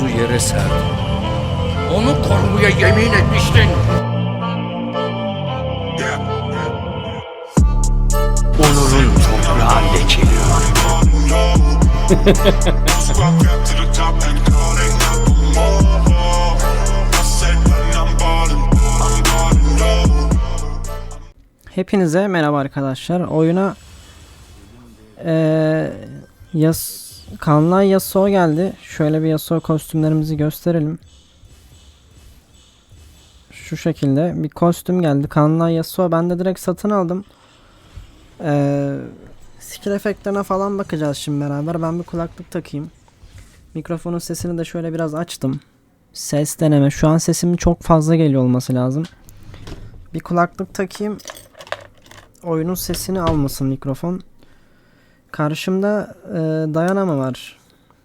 yere serdin. Onu korumaya yemin etmiştin. Onurun toprağı lekeliyor. Hepinize merhaba arkadaşlar. Oyuna eee Yas Kanlay Yasuo geldi. Şöyle bir Yasuo kostümlerimizi gösterelim. Şu şekilde bir kostüm geldi. Kanlay Yasuo ben de direkt satın aldım. Eee skill efektlerine falan bakacağız şimdi beraber. Ben bir kulaklık takayım. Mikrofonun sesini de şöyle biraz açtım. Ses deneme. Şu an sesimin çok fazla geliyor olması lazım. Bir kulaklık takayım oyunun sesini almasın mikrofon. Karşımda e, dayanama var.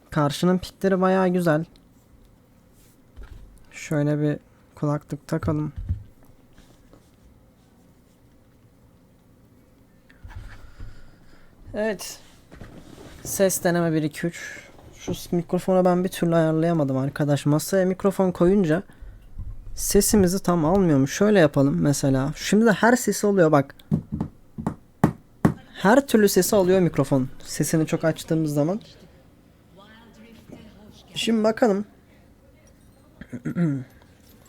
Karşının pikleri bayağı güzel. Şöyle bir kulaklık takalım. Evet. Ses deneme 1 2 3. Şu mikrofonu ben bir türlü ayarlayamadım arkadaş. Masaya mikrofon koyunca sesimizi tam almıyormuş. Şöyle yapalım mesela. Şimdi de her sesi oluyor bak. Her türlü sesi alıyor mikrofon. Sesini çok açtığımız zaman. Şimdi bakalım.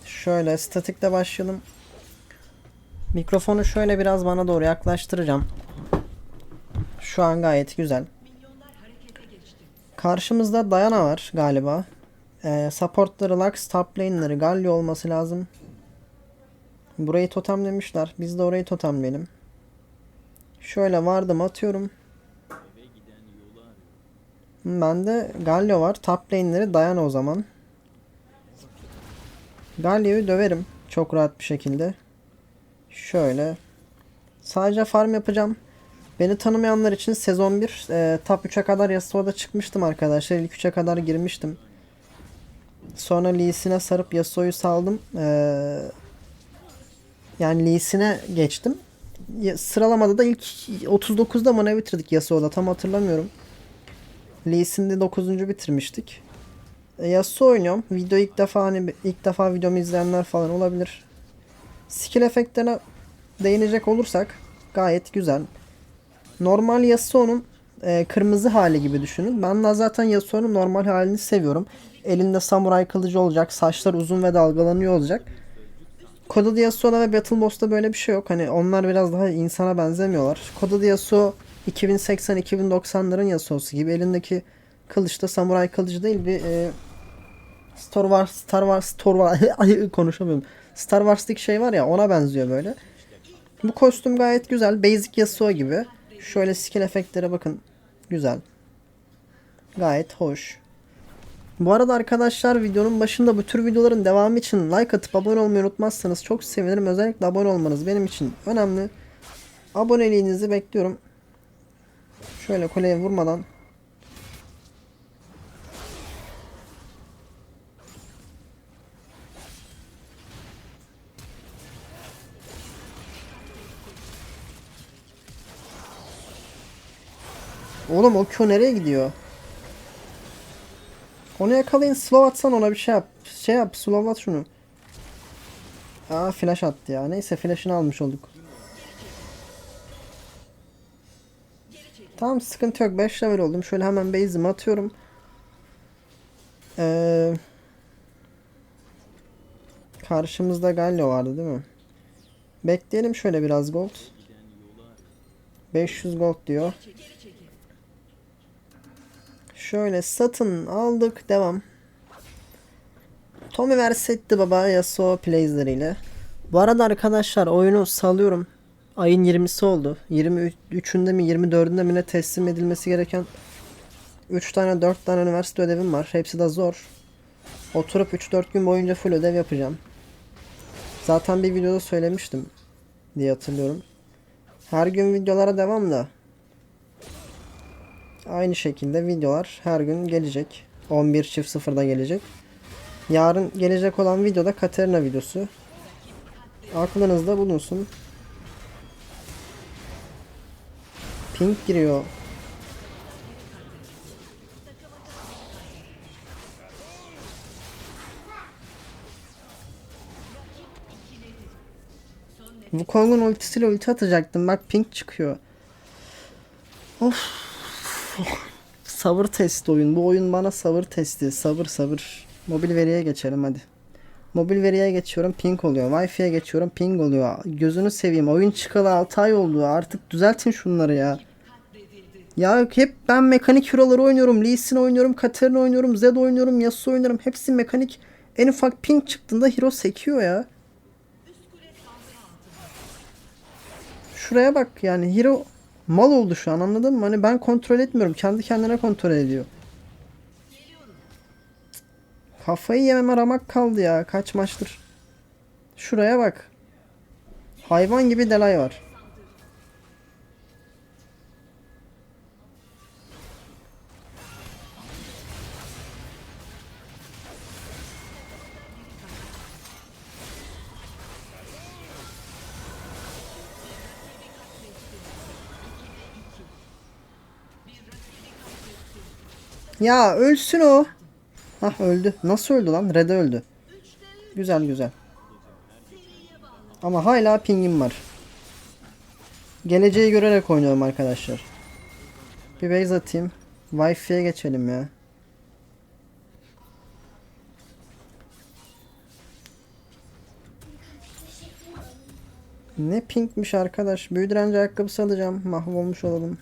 şöyle statikte başlayalım. Mikrofonu şöyle biraz bana doğru yaklaştıracağım. Şu an gayet güzel. Karşımızda Dayana var galiba. Ee, supportları Lux, top lane'leri Galio olması lazım. Burayı totemlemişler. Biz de orayı totemleyelim. Şöyle vardım atıyorum. Ben Galio var. Top lane'leri Dayana o zaman. Galio'yu döverim. Çok rahat bir şekilde. Şöyle. Sadece farm yapacağım. Beni tanımayanlar için sezon 1 e, top 3'e kadar Yasuo'da çıkmıştım arkadaşlar. İlk 3'e kadar girmiştim. Sonra Lee'sine sarıp Yasuo'yu saldım. Ee, yani Lee'sine geçtim. Sıralamada da ilk 39'da mı ne bitirdik Yasuo'da tam hatırlamıyorum. Lee'sinde 9. bitirmiştik. E, Yasuo oynuyorum. Video ilk defa hani ilk defa videomu izleyenler falan olabilir. Skill efektlerine değinecek olursak gayet güzel. Normal Yasuo'nun e, kırmızı hali gibi düşünün. Ben de zaten Yasuo'nun normal halini seviyorum. Elinde samuray kılıcı olacak. Saçlar uzun ve dalgalanıyor olacak. Koda Yasuo'da ve Battle Boss'ta böyle bir şey yok. Hani onlar biraz daha insana benzemiyorlar. Koda Yasuo 2080-2090'ların Yasuo'su gibi. Elindeki kılıçta samuray kılıcı değil bir e, Star Wars, Star Wars, Star Wars, Ay, konuşamıyorum. Star Wars'taki şey var ya ona benziyor böyle. Bu kostüm gayet güzel. Basic Yasuo gibi. Şöyle skill efektlere bakın. Güzel. Gayet hoş. Bu arada arkadaşlar videonun başında bu tür videoların devamı için like atıp abone olmayı unutmazsanız çok sevinirim. Özellikle abone olmanız benim için önemli. Aboneliğinizi bekliyorum. Şöyle kuleye vurmadan. Oğlum o Q nereye gidiyor? Onu yakalayın slow atsan ona bir şey yap. Şey yap slow at şunu. Aa flash attı ya. Neyse flash'ını almış olduk. Tamam sıkıntı yok. 5 level oldum. Şöyle hemen base'imi atıyorum. Ee, karşımızda Galio vardı değil mi? Bekleyelim şöyle biraz gold. 500 gold diyor. Şöyle satın aldık. Devam. Tommy Versetti baba Yasuo plays'leriyle. Bu arada arkadaşlar oyunu salıyorum. Ayın 20'si oldu. 23'ünde mi 24'ünde mi ne teslim edilmesi gereken 3 tane 4 tane üniversite ödevim var. Hepsi de zor. Oturup 3-4 gün boyunca full ödev yapacağım. Zaten bir videoda söylemiştim diye hatırlıyorum. Her gün videolara devam da Aynı şekilde videolar her gün gelecek. 11 çift sıfırda gelecek. Yarın gelecek olan videoda Katerina videosu. Aklınızda bulunsun. Pink giriyor. Wukong'un ultisiyle ulti atacaktım. Bak pink çıkıyor. Of. sabır testi oyun. Bu oyun bana sabır testi. Sabır sabır. Mobil veriye geçelim hadi. Mobil veriye geçiyorum ping oluyor. Wi-Fi'ye geçiyorum ping oluyor. Gözünü seveyim. Oyun çıkalı 6 ay oldu. Artık düzeltin şunları ya. Ya hep ben mekanik hero'ları oynuyorum. Lee Sin oynuyorum. Katarina oynuyorum. Zed oynuyorum. Yasuo oynuyorum. Hepsi mekanik. En ufak ping çıktığında hero sekiyor ya. Şuraya bak yani hero mal oldu şu an anladın mı? Hani ben kontrol etmiyorum. Kendi kendine kontrol ediyor. Kafayı yememe ramak kaldı ya. Kaç maçtır. Şuraya bak. Hayvan gibi delay var. Ya ölsün o. Hah öldü. Nasıl öldü lan? Red'e öldü. Güzel güzel. Ama hala pingim var. Geleceği görerek oynuyorum arkadaşlar. Bir base atayım. Wi-Fi'ye geçelim ya. Ne pinkmiş arkadaş. Büyü direnci ayakkabısı alacağım. Mahvolmuş olalım.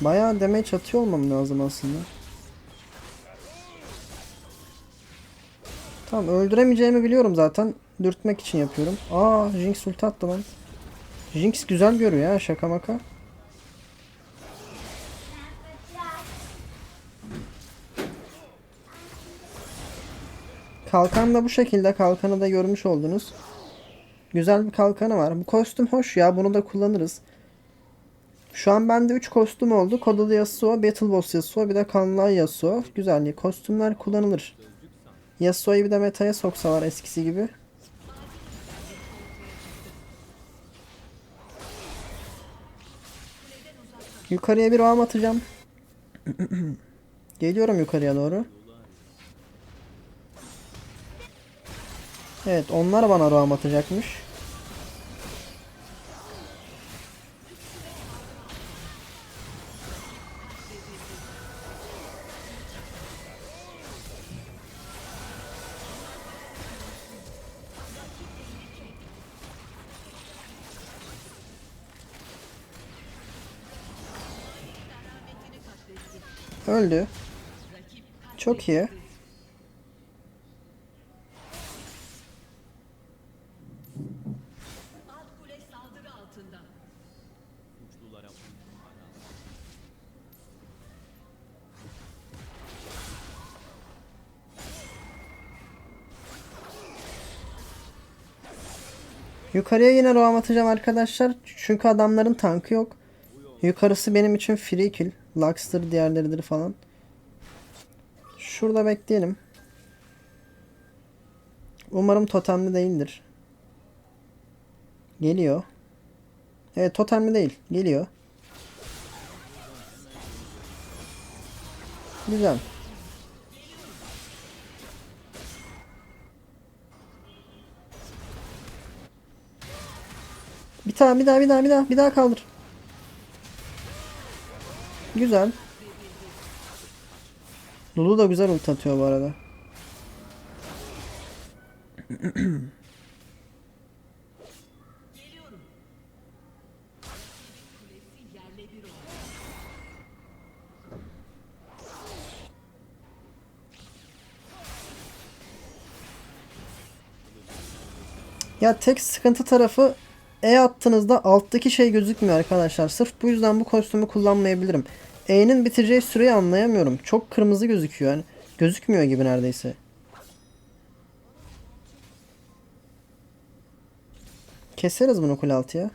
Bayağı damage atıyor olmam lazım aslında. Tamam öldüremeyeceğimi biliyorum zaten. Dürtmek için yapıyorum. Aa Jinx ulti attı lan. Jinx güzel görüyor ya şaka maka. Kalkan da bu şekilde. Kalkanı da görmüş oldunuz. Güzel bir kalkanı var. Bu kostüm hoş ya. Bunu da kullanırız. Şu an bende 3 kostüm oldu. Kodalı Yasuo, Battle Boss Yasuo, bir de Kanlay Yasuo. Güzel. Kostümler kullanılır. Yasuo'yu bir de metaya soksalar eskisi gibi. Yukarıya bir roam atacağım. Geliyorum yukarıya doğru. Evet onlar bana roam atacakmış. Öldü. Çok iyi. Yukarıya yine roam atacağım arkadaşlar. Çünkü adamların tankı yok. Yukarısı benim için free kill. Lux'tır diğerleridir falan. Şurada bekleyelim. Umarım totemli değildir. Geliyor. Evet totemli değil. Geliyor. Güzel. Bir tane bir daha bir daha bir daha bir daha kaldır. Güzel. Lulu da güzel ult atıyor bu arada. Ya tek sıkıntı tarafı E attığınızda alttaki şey gözükmüyor arkadaşlar. Sırf bu yüzden bu kostümü kullanmayabilirim. E'nin biteceği süreyi anlayamıyorum. Çok kırmızı gözüküyor yani. Gözükmüyor gibi neredeyse. Keseriz bunu kule altıya.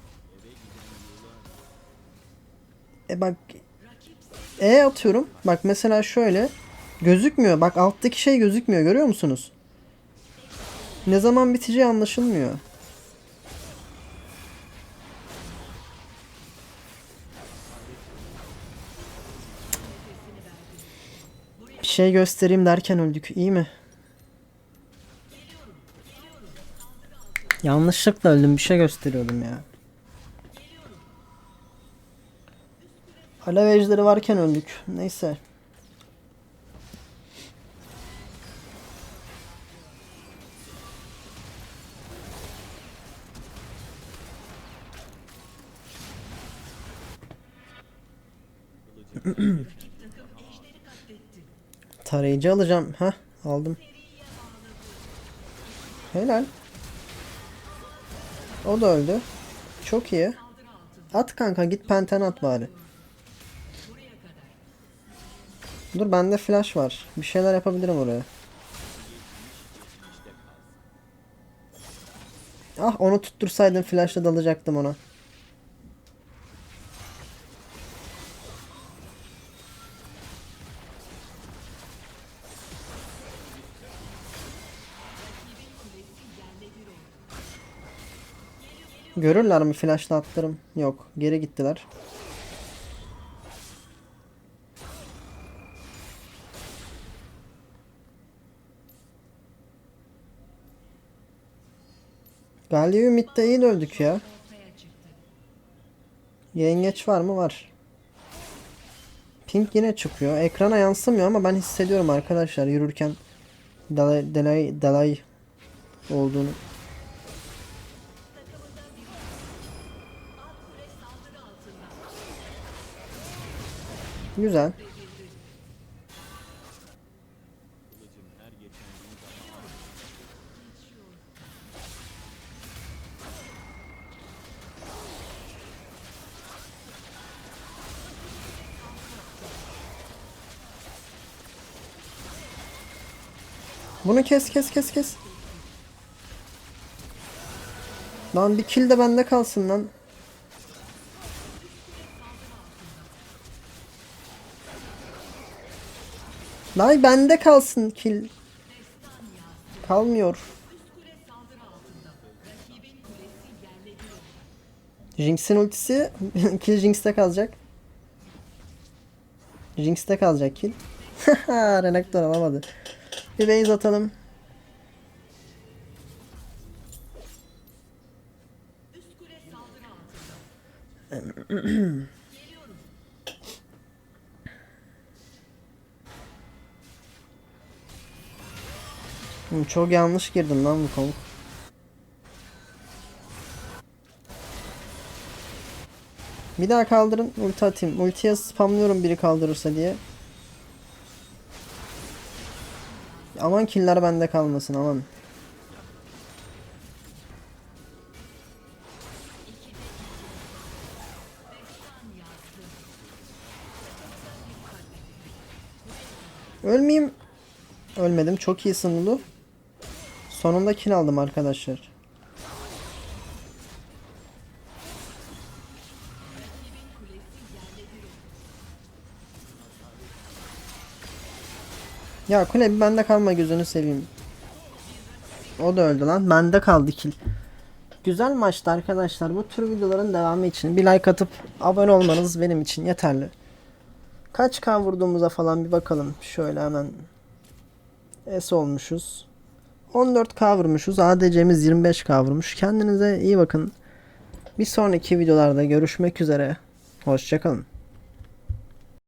E bak E atıyorum. Bak mesela şöyle. Gözükmüyor. Bak alttaki şey gözükmüyor. Görüyor musunuz? Ne zaman biteceği anlaşılmıyor. Şey göstereyim derken öldük. İyi mi? Yanlışlıkla öldüm. Bir şey gösteriyordum ya. Alev ejderi varken öldük. Neyse. Tarayıcı alacağım. Ha, aldım. Helal. O da öldü. Çok iyi. At kanka git penten at bari. Dur bende flash var. Bir şeyler yapabilirim oraya. Ah onu tuttursaydım flashla dalacaktım ona. Görürler mi flashla atlarım? Yok. Geri gittiler. Galio midde iyi öldük ya. Yengeç var mı? Var. Pink yine çıkıyor. Ekrana yansımıyor ama ben hissediyorum arkadaşlar yürürken delay, delay, delay olduğunu. Güzel. Bunu kes kes kes kes. Lan bir kill de bende kalsın lan. Lan bende kalsın kill. Kalmıyor. Jinx'in ultisi kill Jinx'te kalacak. Jinx'te kalacak kill. Renekton alamadı. Bir base atalım. Çok yanlış girdim lan bu komut. Bir daha kaldırın ulti atayım. Ultiye spamlıyorum biri kaldırırsa diye. Aman killer bende kalmasın aman. Ölmeyeyim. Ölmedim. Çok iyisin Lulu. Sonunda kill aldım arkadaşlar. Ya kule bir bende kalma gözünü seveyim. O da öldü lan. Bende kaldı kill. Güzel maçtı arkadaşlar. Bu tür videoların devamı için bir like atıp abone olmanız benim için yeterli. Kaç K vurduğumuza falan bir bakalım. Şöyle hemen S olmuşuz. 14K vurmuşuz. ADC'miz 25K vurmuş. Kendinize iyi bakın. Bir sonraki videolarda görüşmek üzere. Hoşçakalın.